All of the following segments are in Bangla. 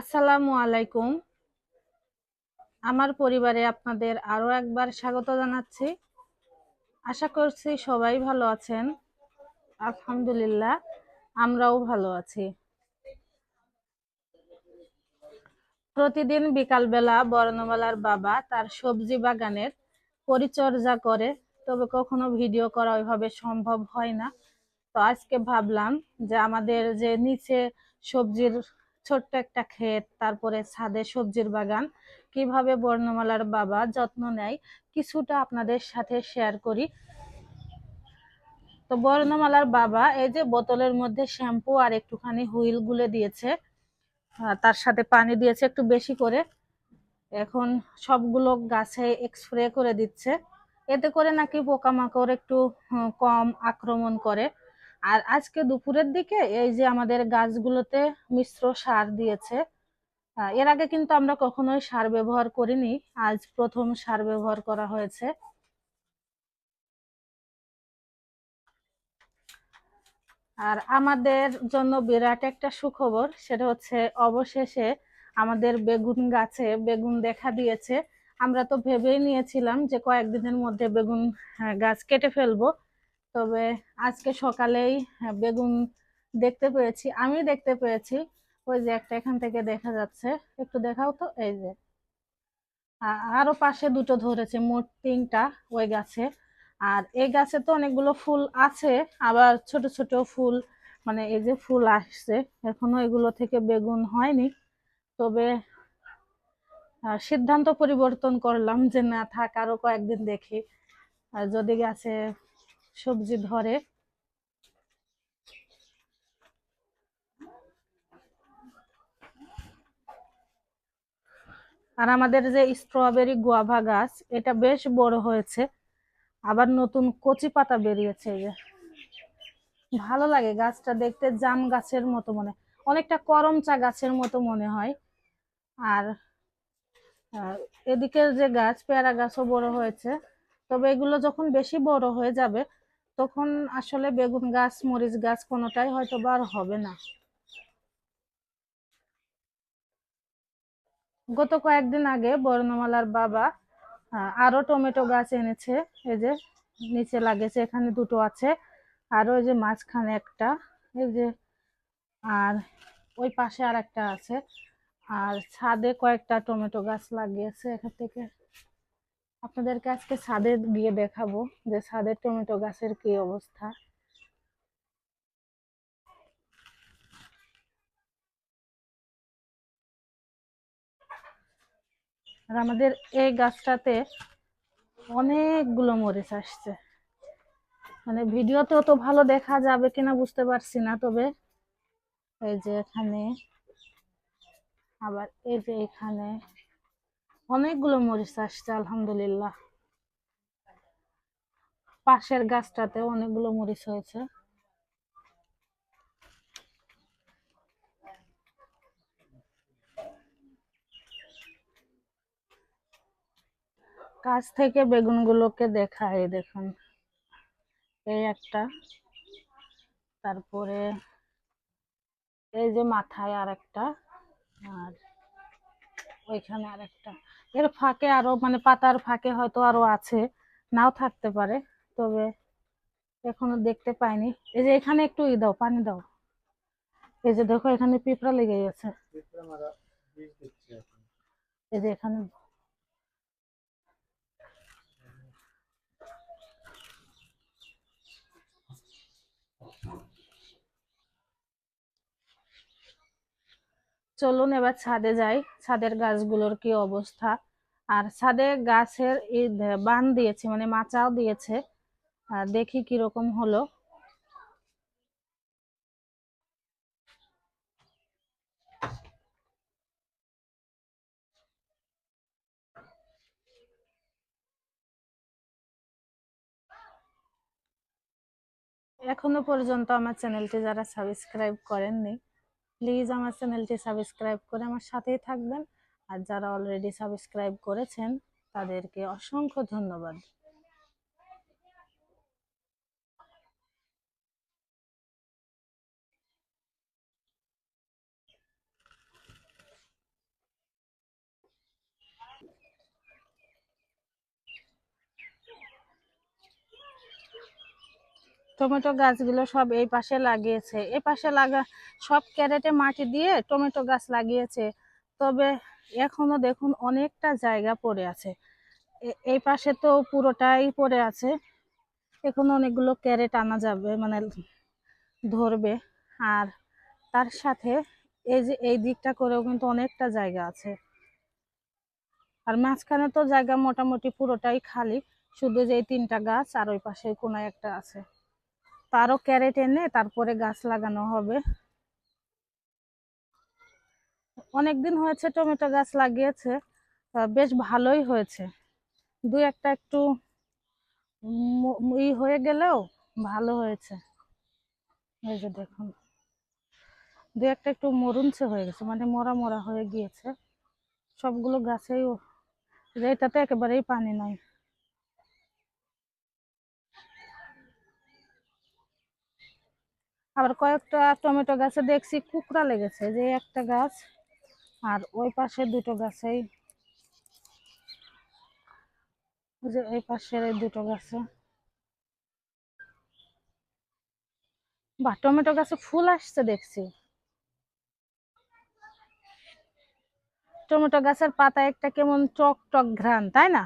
আসসালামু আলাইকুম। আমার পরিবারে আপনাদের আরও একবার স্বাগত জানাচ্ছি। আশা করছি সবাই ভালো আছেন। আলহামদুলিল্লাহ, আমরাও ভালো আছি। প্রতিদিন বিকালবেলা বর্ণমালার বাবা তার সবজি বাগানের পরিচর্যা করে, তবে কখনো ভিডিও করা ওইভাবে সম্ভব হয় না। তো আজকে ভাবলাম যে আমাদের যে নিচে সবজির ছোট্ট একটা ক্ষেত, তারপরে ছাদে সবজির বাগান। কীভাবে বর্ণমালার বাবা যত্ন নেয় কিছুটা আপনাদের সাথে শেয়ার করি। তো বর্ণমালার বাবা এই যে বোতলের মধ্যে শ্যাম্পু আর একটুখানি হুইল গুলে দিয়েছে তার সাথে পানি দিয়েছে একটু বেশি করে। এখন সবগুলো গাছে স্প্রে করে দিচ্ছে। এতে করে নাকি পোকামাকড় একটু কম আক্রমণ করে। আর আজকে দুপুরের দিকে এই যে আমাদের গাছগুলোতে মিশ্র সার দিয়েছে এর আগে কিন্তু আমরা কখনোই সার ব্যবহার করিনি আজ প্রথম সার ব্যবহার করা হয়েছে। আর আমাদের জন্য বিরাট একটা সুখবর সেটা হচ্ছে অবশেষে আমাদের বেগুন গাছে বেগুন দেখা দিয়েছে। আমরা তো ভেবেই নিয়েছিলাম যে কয়েকদিনের মধ্যে বেগুন হ্যাঁ, গাছ কেটে ফেলব তবে আজকে সকালেই হ্যাঁ, বেগুন দেখতে পেয়েছি আমি দেখতে পেয়েছি। ওই যে একটা এখান থেকে দেখা যাচ্ছে একটু দেখাও তো এই যে। আরও পাশে দুটো ধরেছে মোট তিনটা ওই গাছে। আর এই গাছে তো অনেকগুলো ফুল আছে আবার ছোট ছোট ফুল মানে এই যে ফুল আসছে এখনও এগুলো থেকে বেগুন হয়নি। তবে সিদ্ধান্ত পরিবর্তন করলাম যে না থাক আরও কয়েকদিন দেখি। যদি গাছে সবজি ধরে। আর আমাদের যে স্ট্রবেরি গুয়াভা গাছ, এটা বেশ বড় হয়েছে। আবার নতুন কচি পাতা বেরিয়েছে যে। ভালো লাগে গাছটা দেখতে, জাম গাছের মতো মনে অনেকটা করমচা গাছের মতো মনে হয়। আর এদিকের যে গাছ, পেয়ারা গাছও বড় হয়েছে। তবে এগুলো যখন বেশি বড় হয়ে যাবে তখন আসলে বেগুন গাছ, মরিচ গাছ কোনোটাই হয়তো বা আর হবে না। গত কয়েকদিন আগে বর্ণমালার বাবা আরও টমেটো গাছ এনেছে। এই যে নিচে লাগেছে, এখানে দুটো আছে। আর ওই যে মাঝখানে একটা, এই যে আর ওই পাশে আর একটা আছে। আর ছাদে কয়েকটা টমেটো গাছ লাগিয়েছে এখান থেকে। আপনাদেরকে আজকে ছাদে গিয়ে দেখাবো যে ছাদের টমেটো গাছের কি অবস্থা। আর আমাদের এই গাছটাতে অনেকগুলো মরিচ আসছে। মানে ভিডিওতে তো ভালো দেখা যাবে কিনা বুঝতে পারছি না, তবে এই যে এখানে, আবার এই যে এখানে অনেকগুলো মরিচ আসছে, আলহামদুলিল্লাহ। পাশের গাছটাতে অনেকগুলো মরিচ হয়েছে। কাছ থেকে বেগুন বেগুনগুলোকে দেখায় দেখুন। এই একটা, তারপরে এই যে মাথায় আর একটা আর ওইখানে আর একটা এর ফাঁকে আরও মানে পাতার ফাঁকে হয়তো আরও আছে নাও থাকতে পারে তবে এখনও দেখতে পাইনি। এই যে এখানে একটু ই দাও পানি দাও। এই যে দেখো এখানে পিঁপড়া লেগে গেছে। এই যে এখানে চলুন এবার ছাদে যাই। ছাদের গাছগুলোর কি অবস্থা? আর ছাদে গাছের বান দিয়েছে মানে মাচাও দিয়েছে। দেখি কীরকম হলো। এখনও পর্যন্ত আমার চ্যানেলটি যারা সাবস্ক্রাইব করেননি প্লিজ আমার চ্যানেলটি সাবস্ক্রাইব করে আমার সাথেই থাকবেন। আর যারা অলরেডি সাবস্ক্রাইব করেছেন, তাদেরকে অসংখ্য ধন্যবাদ। টমেটো গাছগুলো সব এই পাশে লাগিয়েছে। এই পাশে লাগা সব ক্যারেটে মাটি দিয়ে টমেটো গাছ লাগিয়েছে। তবে এখনও দেখুন অনেকটা জায়গা পড়ে আছে। এই পাশে তো পুরোটাই পড়ে আছে। এখন অনেকগুলো ক্যারেট আনা যাবে মানে ধরবে। আর তার সাথে এই যে এই দিকটা করেও কিন্তু অনেকটা জায়গা আছে। আর মাঝখানে তো জায়গা মোটামুটি পুরোটাই খালি। শুধু যে এই তিনটা গাছ আর ওই পাশে কোনায় একটা আছে। তারও ক্যারেট এনে তারপরে গাছ লাগানো হবে। অনেকদিন হয়েছে টমেটো গাছ লাগিয়েছে বেশ ভালোই হয়েছে। দু একটা একটু ই হয়ে গেলেও ভালো হয়েছে। এই যে দেখুন, দু একটা একটু মরুনছে হয়ে গেছে মানে মরা মরা হয়ে গিয়েছে। সবগুলো গাছেই এটাতে একেবারেই পানি নাই। আবার কয়েকটা টমেটো গাছে দেখছি কুকড়া লেগেছে, যে একটা গাছ আর ওই পাশে দুটো গাছেই। ওই যে এই পাশের দুটো গাছে। বাহ, টমেটো গাছে ফুল আসছে দেখছি। টমেটো গাছের পাতা একটা কেমন টক টক ঘ্রাণ, তাই না?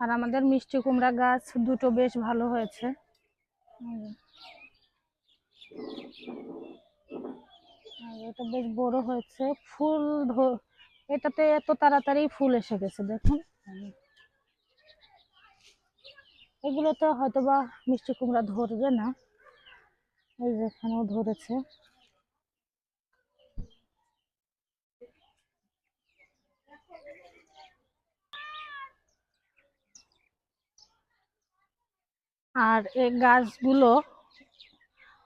আর আমাদের মিষ্টি কুমড়া গাছ দুটো বেশ ভালো হয়েছে। এটা বেশ বড় হয়েছে। ফুল এটাতে এত তাড়াতাড়ি ফুল এসে গেছে, দেখুন। এগুলোতে হয়তো বা মিষ্টি কুমড়া ধরবে না। এই যে এখানেও ধরেছে। আর এই গাছগুলো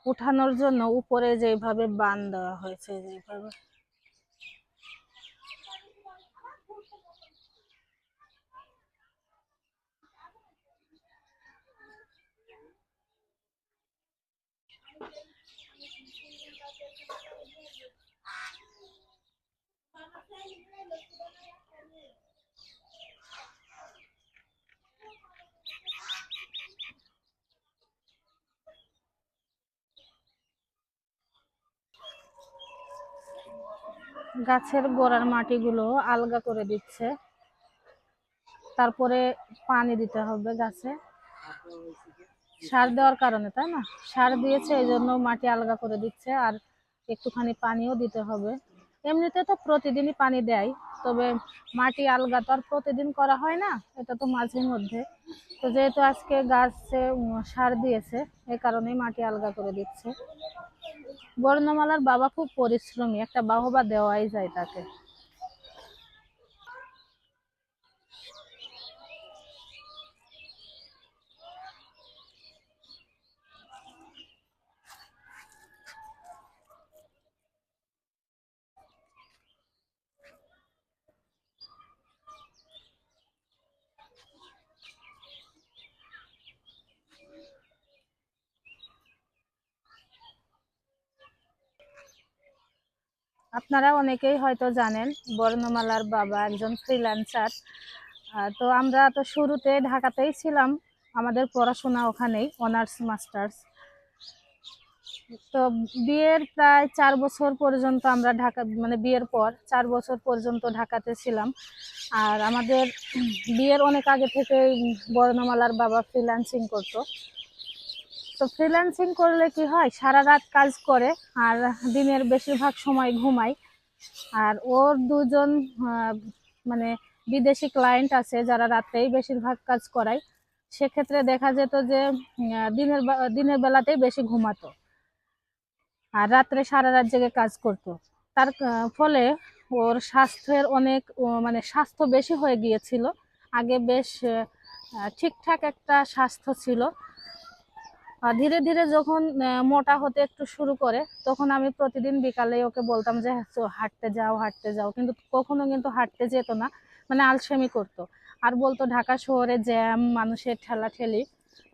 উঠানোর জন্য উপরে যেভাবে বান দেওয়া হয়েছে যেভাবে গাছের গোড়ার মাটিগুলো আলগা করে দিচ্ছে। তারপরে পানি দিতে হবে গাছে। সার দেওয়ার কারণে, তাই না? সার দিয়েছে এই জন্য মাটি আলগা করে দিচ্ছে, আর একটুখানি পানিও দিতে হবে। এমনিতে তো প্রতিদিনই পানি দেয়, তবে মাটি আলগা তো আর প্রতিদিন করা হয় না, এটা তো মাঝে মধ্যে। তো যেহেতু আজকে গাছে সার দিয়েছে এই কারণেই মাটি আলগা করে দিচ্ছে। বর্ণমালার বাবা খুব পরিশ্রমী একটা বাহবা দেওয়াই যায় তাকে। আপনারা অনেকেই হয়তো জানেন, বর্ণমালার বাবা একজন ফ্রিল্যান্সার তো আমরা তো শুরুতে ঢাকাতেই ছিলাম, আমাদের পড়াশোনা ওখানেই অনার্স মাস্টার্স তো বিয়ের প্রায় চার বছর পর্যন্ত আমরা ঢাকা মানে বিয়ের পর চার বছর পর্যন্ত ঢাকাতে ছিলাম। আর আমাদের বিয়ের অনেক আগে থেকে বর্ণমালার বাবা ফ্রিল্যান্সিং করতো। তো ফ্রিল্যান্সিং করলে কি হয়? সারা রাত কাজ করে আর দিনের বেশিরভাগ সময় ঘুমায় আর ওর দুজন মানে বিদেশি ক্লায়েন্ট আছে যারা রাত্রেই বেশিরভাগ কাজ করায়। সেক্ষেত্রে দেখা যেত যে দিনের দিনের বেলাতেই বেশি ঘুমাতো। আর রাত্রে সারা রাত জেগে কাজ করতো। তার ফলে ওর স্বাস্থ্যের অনেক মানে স্বাস্থ্য বেশি হয়ে গিয়েছিল। আগে বেশ ঠিকঠাক একটা স্বাস্থ্য ছিল। ধীরে ধীরে যখন মোটা হতে একটু শুরু করে তখন আমি প্রতিদিন বিকালে ওকে বলতাম যে "হ্যাঁ, হাঁটতে যাও হাঁটতে যাও। কিন্তু কখনো কিন্তু হাঁটতে যেত না মানে আলসেমি করতো। আর বলতো ঢাকা শহরে জ্যাম মানুষের ঠেলাঠেলি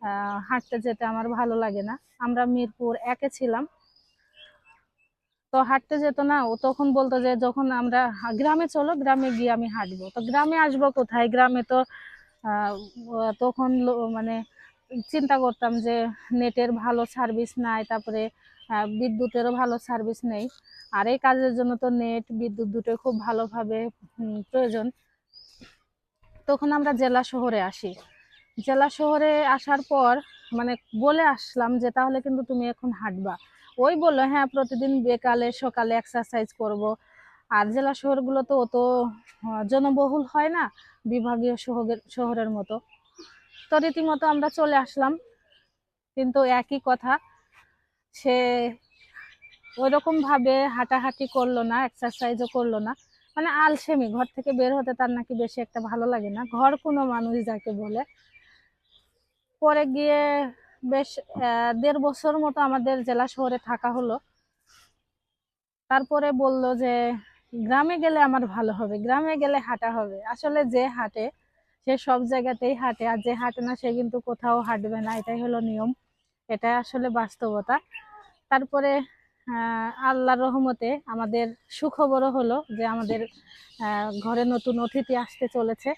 আহ, হাঁটতে যেতে আমার ভালো লাগে না। আমরা মিরপুর একে ছিলাম। তো হাঁটতে যেত না ও তখন বলতো যে যখন আমরা গ্রামে চলো গ্রামে গিয়ে আমি হাঁটবো। তো গ্রামে আসব কোথায়? গ্রামে তো তখন মানে চিন্তা করতাম যে নেটের ভালো সার্ভিস নাই, তারপরে বিদ্যুতেরও ভালো সার্ভিস নেই। আর এই কাজের জন্য তো নেট, বিদ্যুৎ দুটোই খুব ভালোভাবে প্রয়োজন। তখন আমরা জেলা শহরে আসি। জেলা শহরে আসার পর মানে বলে আসলাম যে, তাহলে কিন্তু তুমি এখন হাঁটবা। ওই বলল হ্যাঁ প্রতিদিন বেকালে, সকালে এক্সারসাইজ করব। আর জেলা শহরগুলো তো অত জনবহুল হয় না, বিভাগীয় শহরের শহরের মতো। তো রীতিমতো আমরা চলে আসলাম। কিন্তু একই কথা, সে ওইরকম ভাবে হাঁটাহাঁটি করল না এক্সারসাইজও করল না। মানে আলসেমি, ঘর থেকে বের হতে তার নাকি বেশি একটা ভালো লাগে না। ঘর কোনো মানুষ যাকে বলে। পরে গিয়ে বেশ দেড় বছর মতো আমাদের জেলা শহরে থাকা হলো। তারপরে বলল যে, গ্রামে গেলে আমার ভালো হবে, গ্রামে গেলে হাঁটা হবে। আসলে যে হাঁটে সে সব জায়গাতেই হাঁটে, আর যে হাঁটে না সে কিন্তু কোথাও হাঁটবে না, এটাই হলো নিয়ম। এটাই আসলে বাস্তবতা। তারপরে আল্লাহর রহমতে আমাদের সুখবরও হলো যে আমাদের ঘরে নতুন অতিথি আসতে চলেছে।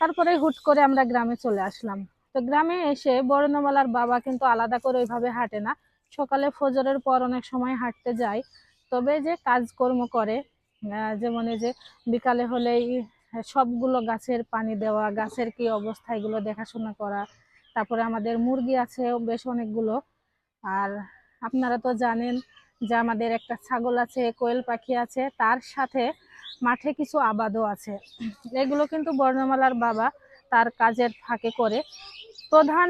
তারপরে হুট করে আমরা গ্রামে চলে আসলাম। তো গ্রামে এসে বর্ণমালার বাবা কিন্তু আলাদা করে ওইভাবে হাঁটে না। সকালে ফজরের পর অনেক সময় হাঁটতে যায়। তবে যে কাজকর্ম করে যেমন এই যে বিকালে হলেই সবগুলো গাছের পানি দেওয়া, গাছের কি অবস্থা, এগুলো দেখাশোনা করা। তারপরে আমাদের মুরগি আছে, বেশ অনেকগুলো। আর আপনারা তো জানেন যে আমাদের একটা ছাগল আছে, কোয়েল পাখি আছে, তার সাথে মাঠে কিছু আবাদও আছে। এগুলো কিন্তু বর্ণমালার বাবা তার কাজের ফাঁকে করে। প্রধান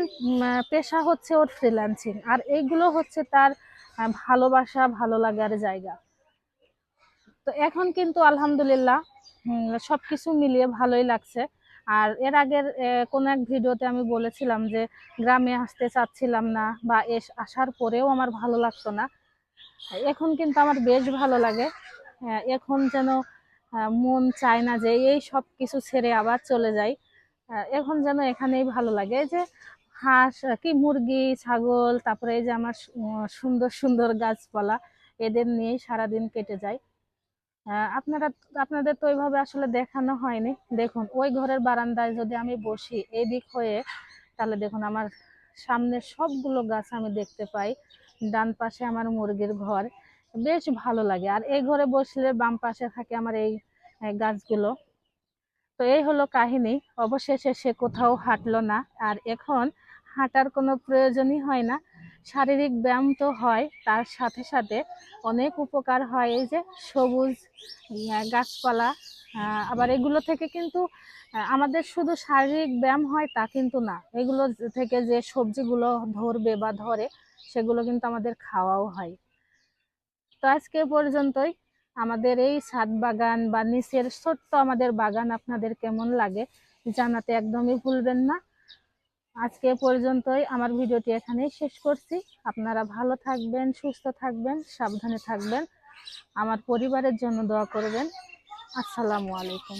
পেশা হচ্ছে ওর ফ্রিল্যান্সিং আর এইগুলো হচ্ছে তার ভালোবাসা, ভালো লাগার জায়গা। তো এখন কিন্তু আলহামদুলিল্লাহ সবকিছু মিলিয়ে ভালোই লাগছে। আর এর আগের কোনো এক ভিডিওতে আমি বলেছিলাম যে, গ্রামে আসতে চাচ্ছিলাম না বা এস, আসার পরেও আমার ভালো লাগতো না। এখন কিন্তু আমার বেশ ভালো লাগে। এখন যেন মন চায় না যে, এই সব কিছু ছেড়ে আবার চলে যাই। এখন যেন এখানেই ভালো লাগে। যে হাঁস কি মুরগি, ছাগল, তারপরে এই যে আমার সুন্দর সুন্দর গাছপালা, এদের নিয়েই সারাদিন কেটে যায়। আপনারা আপনাদের তো ওইভাবে আসলে দেখানো হয়নি। দেখুন, ওই ঘরের বারান্দায় যদি আমি বসি এদিক হয়ে, তাহলে দেখুন আমার সামনে সবগুলো গাছ আমি দেখতে পাই। ডান পাশে আমার মুরগির ঘর। বেশ ভালো লাগে। আর এই ঘরে বসলে বাম পাশে থাকে আমার এই গাছগুলো। তো এই হলো কাহিনী। অবশেষে সে কোথাও হাঁটলো না। আর এখন হাঁটার কোনো প্রয়োজনই হয় না। শারীরিক ব্যায়াম তো হয়, তার সাথে সাথে অনেক উপকার হয়। এই যে সবুজ গাছপালা আবার এগুলো থেকে কিন্তু আমাদের শুধু শারীরিক ব্যায়াম হয় তা কিন্তু না। এগুলো থেকে যে সবজিগুলো ধরবে বা ধরে, সেগুলো কিন্তু আমাদের খাওয়াও হয়। তো আজকে পর্যন্তই। আমাদের এই ছাদ বাগান বা নিচের ছোট্ট আমাদের বাগান আপনাদের কেমন লাগে জানাতে একদমই ভুলবেন না। আজকে পর্যন্তই আমার ভিডিওটি এখানেই শেষ করছি। আপনারা ভালো থাকবেন, সুস্থ থাকবেন, সাবধানে থাকবেন। আমার পরিবারের জন্য দোয়া করবেন। আসসালামু আলাইকুম।